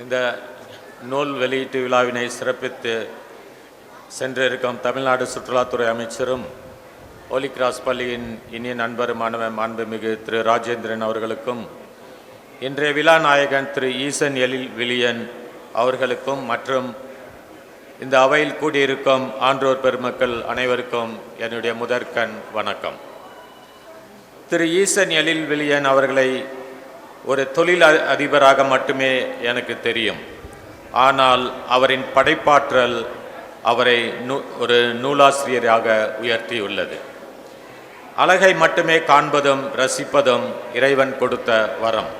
இந்த நூல் வெளியீட்டு விழாவினை சிறப்பித்து சென்றிருக்கும் தமிழ்நாடு சுற்றுலாத்துறை அமைச்சரும் ஹோலி கிராஸ் பள்ளியின் இனிய நண்பருமான மாண்புமிகு திரு ராஜேந்திரன் அவர்களுக்கும் இன்றைய விழா நாயகன் திரு ஈசன் எழில் விலியன் அவர்களுக்கும் மற்றும் இந்த அவையில் கூடியிருக்கும் ஆன்றோர் பெருமக்கள் அனைவருக்கும் என்னுடைய முதற்கண் வணக்கம். திரு ஈசன் எழில் விலியன் அவர்களை ஒரு தொழில் அதிபராக மட்டுமே எனக்கு தெரியும். ஆனால் அவரின் படைப்பாற்றல் அவரை நூ ஒரு நூலாசிரியராக உயர்த்தியுள்ளது. அழகை மட்டுமே காண்பதும் ரசிப்பதும் இறைவன் கொடுத்த வரம்.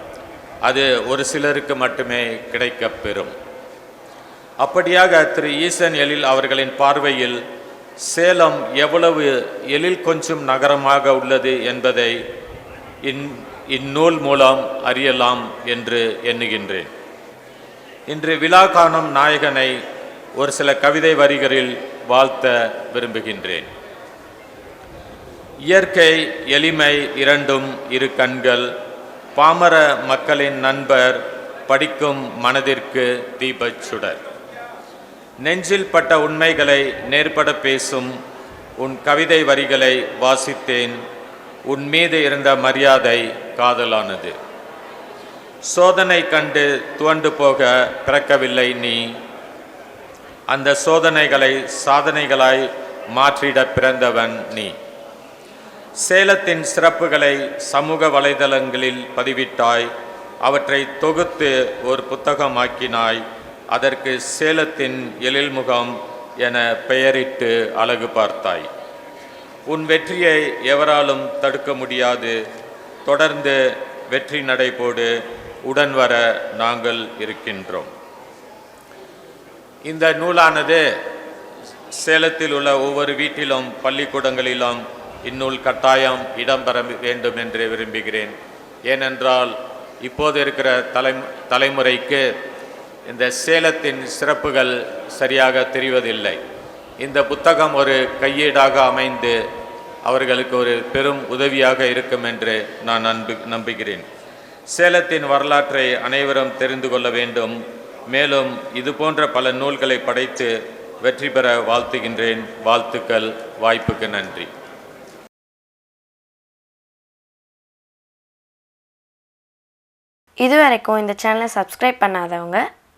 அது ஒரு சிலருக்கு மட்டுமே கிடைக்கப்பெறும் அப்படியாக திரு ஈசன் எழில் அவர்களின் பார்வையில் சேலம் எவ்வளவு எழில் கொஞ்சம் நகரமாக உள்ளது என்பதை இன் இந்நூல் மூலம் அறியலாம் என்று எண்ணுகின்றேன். இன்று விழா காணும் நாயகனை ஒரு சில கவிதை வரிகளில் வாழ்த்த விரும்புகின்றேன். இயற்கை எளிமை இரண்டும் இரு கண்கள் பாமர மக்களின் நண்பர் படிக்கும் மனதிற்கு தீபச் சுடர். நெஞ்சில் பட்ட உண்மைகளை நேர்பட பேசும் உன் கவிதை வரிகளை வாசித்தேன். உன் மீது இருந்த மரியாதை காதலானது. சோதனை கண்டு துவண்டு போக பிறக்கவில்லை நீ. அந்த சோதனைகளை சாதனைகளாய் மாற்றிட பிறந்தவன் நீ. சேலத்தின் சிறப்புகளை சமூக வலைதளங்களில் பதிவிட்டாய். அவற்றை தொகுத்து ஒரு புத்தகமாக்கினாய். அதற்கு சேலத்தின் எழில்முகம் என பெயரிட்டு அழகு பார்த்தாய். உன் வெற்றியை எவராலும் தடுக்க முடியாது. தொடர்ந்து வெற்றி நடைபோடு உடன் வர நாங்கள் இருக்கின்றோம். இந்த நூலானது சேலத்தில் உள்ள ஒவ்வொரு வீட்டிலும் பள்ளிக்கூடங்களிலும் இந்நூல் கட்டாயம் இடம்பெற வேண்டும் என்று விரும்புகிறேன். ஏனென்றால் இப்போது இருக்கிற தலை தலைமுறைக்கு இந்த சேலத்தின் சிறப்புகள் சரியாக தெரிவதில்லை. இந்த புத்தகம் ஒரு கையீடாக அமைந்து அவர்களுக்கு ஒரு பெரும் உதவியாக இருக்கும் என்று நான் நம்பு நம்புகிறேன். சேலத்தின் வரலாற்றை அனைவரும் தெரிந்து கொள்ள வேண்டும். மேலும் இது போன்ற பல நூல்களை படைத்து வெற்றி பெற வாழ்த்துகின்றேன். வாழ்த்துக்கள் வாய்ப்புக்கு நன்றி. இது வரைக்கும் இந்த சேனலை சப்ஸ்கிரைப் பண்ணாதவங்க